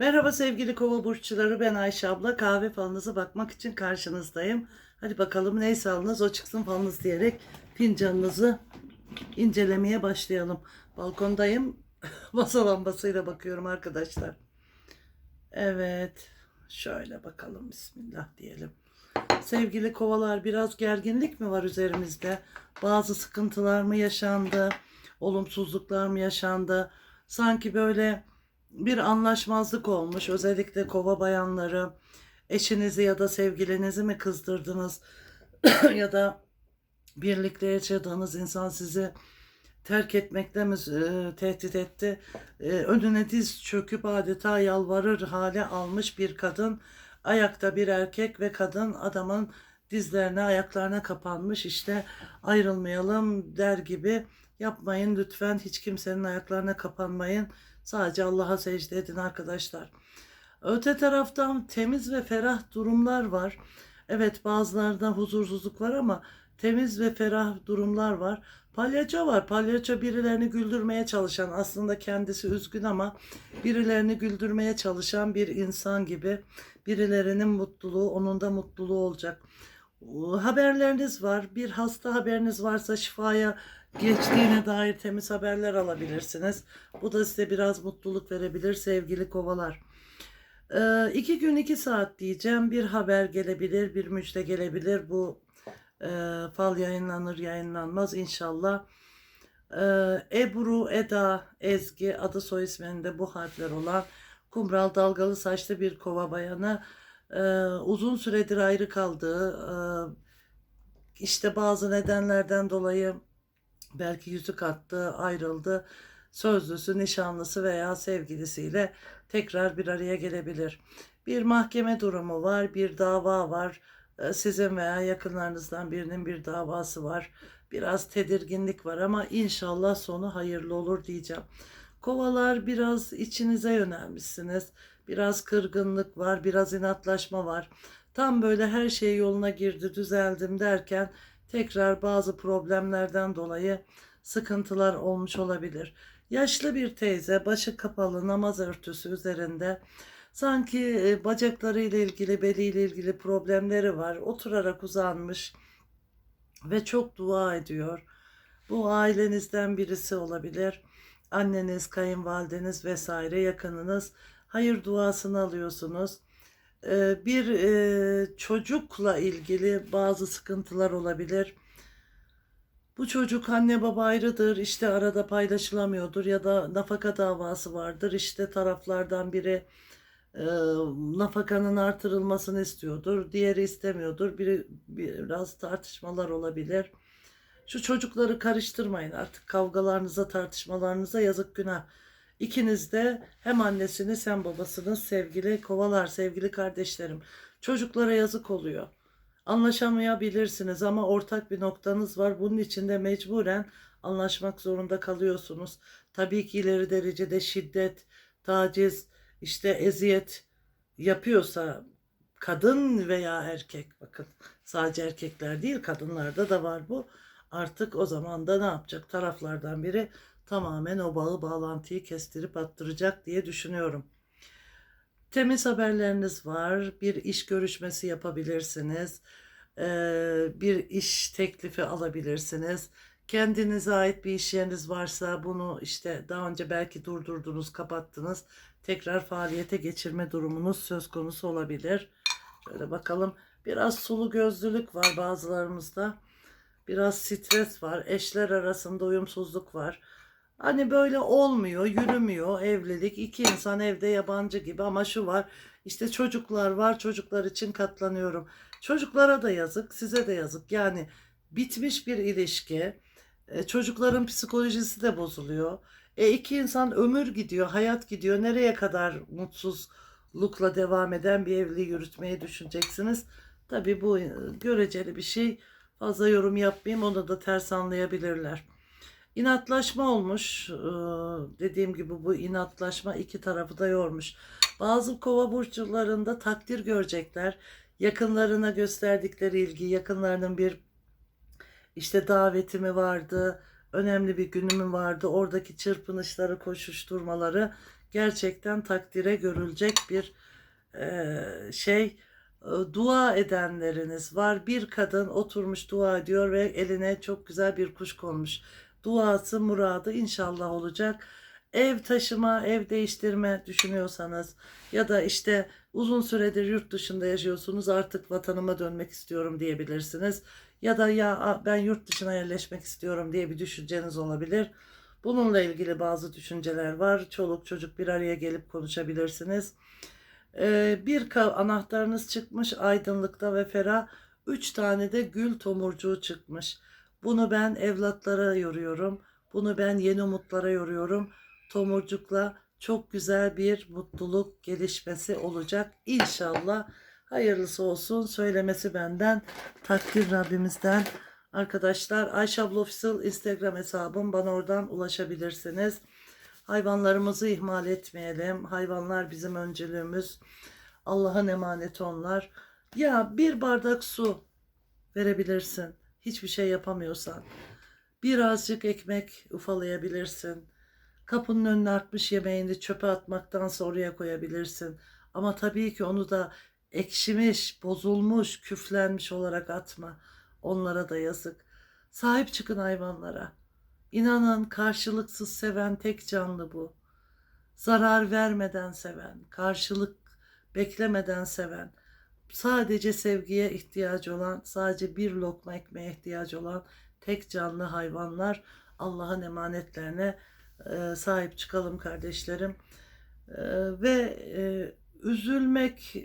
Merhaba sevgili kova burçları ben Ayşe abla kahve falınıza bakmak için karşınızdayım. Hadi bakalım neyse alınız o çıksın falınız diyerek fincanınızı incelemeye başlayalım. Balkondayım masa lambasıyla bakıyorum arkadaşlar. Evet şöyle bakalım bismillah diyelim. Sevgili kovalar biraz gerginlik mi var üzerimizde? Bazı sıkıntılar mı yaşandı? Olumsuzluklar mı yaşandı? Sanki böyle bir anlaşmazlık olmuş. Özellikle kova bayanları eşinizi ya da sevgilinizi mi kızdırdınız? ya da birlikte yaşadığınız insan sizi terk etmekle mi e, tehdit etti? E, önüne diz çöküp adeta yalvarır hale almış bir kadın, ayakta bir erkek ve kadın adamın dizlerine, ayaklarına kapanmış. İşte ayrılmayalım der gibi yapmayın lütfen hiç kimsenin ayaklarına kapanmayın. Sadece Allah'a secde edin arkadaşlar. Öte taraftan temiz ve ferah durumlar var. Evet bazılarında huzursuzluk var ama temiz ve ferah durumlar var. Palyaço var. Palyaço birilerini güldürmeye çalışan aslında kendisi üzgün ama birilerini güldürmeye çalışan bir insan gibi. Birilerinin mutluluğu onun da mutluluğu olacak. Haberleriniz var. Bir hasta haberiniz varsa şifaya geçtiğine dair temiz haberler alabilirsiniz. Bu da size biraz mutluluk verebilir sevgili kovalar. Ee, iki gün iki saat diyeceğim. Bir haber gelebilir, bir müjde gelebilir. Bu e, fal yayınlanır yayınlanmaz inşallah. Ee, Ebru, Eda, Ezgi adı soy isminde bu harfler olan kumral dalgalı saçlı bir kova bayanı e, uzun süredir ayrı kaldığı e, işte bazı nedenlerden dolayı belki yüzük attı, ayrıldı. Sözlüsü, nişanlısı veya sevgilisiyle tekrar bir araya gelebilir. Bir mahkeme durumu var, bir dava var. Ee, Sizin veya yakınlarınızdan birinin bir davası var. Biraz tedirginlik var ama inşallah sonu hayırlı olur diyeceğim. Kovalar biraz içinize yönelmişsiniz. Biraz kırgınlık var, biraz inatlaşma var. Tam böyle her şey yoluna girdi, düzeldim derken tekrar bazı problemlerden dolayı sıkıntılar olmuş olabilir. Yaşlı bir teyze başı kapalı namaz örtüsü üzerinde sanki e, bacaklarıyla ilgili beliyle ilgili problemleri var. Oturarak uzanmış ve çok dua ediyor. Bu ailenizden birisi olabilir. Anneniz, kayınvalideniz vesaire yakınınız hayır duasını alıyorsunuz. Ee, bir e, çocukla ilgili bazı sıkıntılar olabilir. Bu çocuk anne baba ayrıdır, işte arada paylaşılamıyordur ya da nafaka davası vardır. İşte taraflardan biri e, nafakanın artırılmasını istiyordur, diğeri istemiyordur. Biri biraz tartışmalar olabilir. Şu çocukları karıştırmayın artık kavgalarınıza, tartışmalarınıza yazık günah. İkiniz de hem annesiniz hem babasınız sevgili kovalar, sevgili kardeşlerim. Çocuklara yazık oluyor. Anlaşamayabilirsiniz ama ortak bir noktanız var. Bunun için de mecburen anlaşmak zorunda kalıyorsunuz. Tabii ki ileri derecede şiddet, taciz, işte eziyet yapıyorsa kadın veya erkek bakın sadece erkekler değil kadınlarda da var bu. Artık o zaman da ne yapacak taraflardan biri tamamen o bağı bağlantıyı kestirip attıracak diye düşünüyorum. Temiz haberleriniz var. Bir iş görüşmesi yapabilirsiniz. Ee, bir iş teklifi alabilirsiniz. Kendinize ait bir iş yeriniz varsa bunu işte daha önce belki durdurdunuz, kapattınız. Tekrar faaliyete geçirme durumunuz söz konusu olabilir. Şöyle bakalım. Biraz sulu gözlülük var bazılarımızda. Biraz stres var. Eşler arasında uyumsuzluk var. Hani böyle olmuyor, yürümüyor evlilik. İki insan evde yabancı gibi ama şu var. İşte çocuklar var, çocuklar için katlanıyorum. Çocuklara da yazık, size de yazık. Yani bitmiş bir ilişki. E, çocukların psikolojisi de bozuluyor. E iki insan ömür gidiyor, hayat gidiyor. Nereye kadar mutsuzlukla devam eden bir evliliği yürütmeyi düşüneceksiniz? Tabii bu e, göreceli bir şey. Fazla yorum yapmayayım, onu da ters anlayabilirler. İnatlaşma olmuş. Ee, dediğim gibi bu inatlaşma iki tarafı da yormuş. Bazı kova burçlarında takdir görecekler. Yakınlarına gösterdikleri ilgi, yakınlarının bir işte daveti mi vardı, önemli bir günü mü vardı, oradaki çırpınışları, koşuşturmaları gerçekten takdire görülecek bir e, şey. E, Dua edenleriniz var. Bir kadın oturmuş dua ediyor ve eline çok güzel bir kuş konmuş. Duası muradı inşallah olacak. Ev taşıma, ev değiştirme düşünüyorsanız ya da işte uzun süredir yurt dışında yaşıyorsunuz artık vatanıma dönmek istiyorum diyebilirsiniz. Ya da ya ben yurt dışına yerleşmek istiyorum diye bir düşünceniz olabilir. Bununla ilgili bazı düşünceler var. Çoluk çocuk bir araya gelip konuşabilirsiniz. Ee, bir ka- anahtarınız çıkmış aydınlıkta ve ferah. Üç tane de gül tomurcuğu çıkmış. Bunu ben evlatlara yoruyorum. Bunu ben yeni umutlara yoruyorum. Tomurcukla çok güzel bir mutluluk gelişmesi olacak. İnşallah hayırlısı olsun. Söylemesi benden, takdir Rabbimizden. Arkadaşlar Ayşe abla Official Instagram hesabım. Bana oradan ulaşabilirsiniz. Hayvanlarımızı ihmal etmeyelim. Hayvanlar bizim öncülüğümüz. Allah'ın emaneti onlar. Ya bir bardak su verebilirsin. Hiçbir şey yapamıyorsan. Birazcık ekmek ufalayabilirsin. Kapının önüne artmış yemeğini çöpe atmaktansa oraya koyabilirsin. Ama tabii ki onu da ekşimiş, bozulmuş, küflenmiş olarak atma. Onlara da yazık. Sahip çıkın hayvanlara. İnanın karşılıksız seven tek canlı bu. Zarar vermeden seven, karşılık beklemeden seven, sadece sevgiye ihtiyacı olan, sadece bir lokma ekmeğe ihtiyacı olan tek canlı hayvanlar Allah'ın emanetlerine e, sahip çıkalım kardeşlerim. E, ve e, üzülmek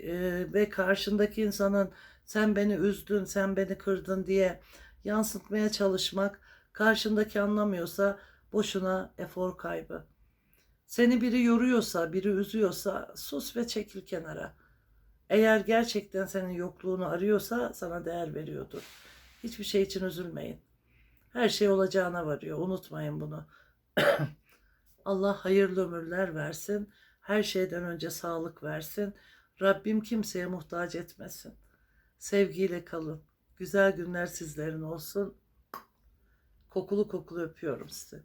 ve karşındaki insanın sen beni üzdün, sen beni kırdın diye yansıtmaya çalışmak karşındaki anlamıyorsa boşuna efor kaybı. Seni biri yoruyorsa, biri üzüyorsa sus ve çekil kenara. Eğer gerçekten senin yokluğunu arıyorsa sana değer veriyordur. Hiçbir şey için üzülmeyin. Her şey olacağına varıyor. Unutmayın bunu. Allah hayırlı ömürler versin. Her şeyden önce sağlık versin. Rabbim kimseye muhtaç etmesin. Sevgiyle kalın. Güzel günler sizlerin olsun. Kokulu kokulu öpüyorum sizi.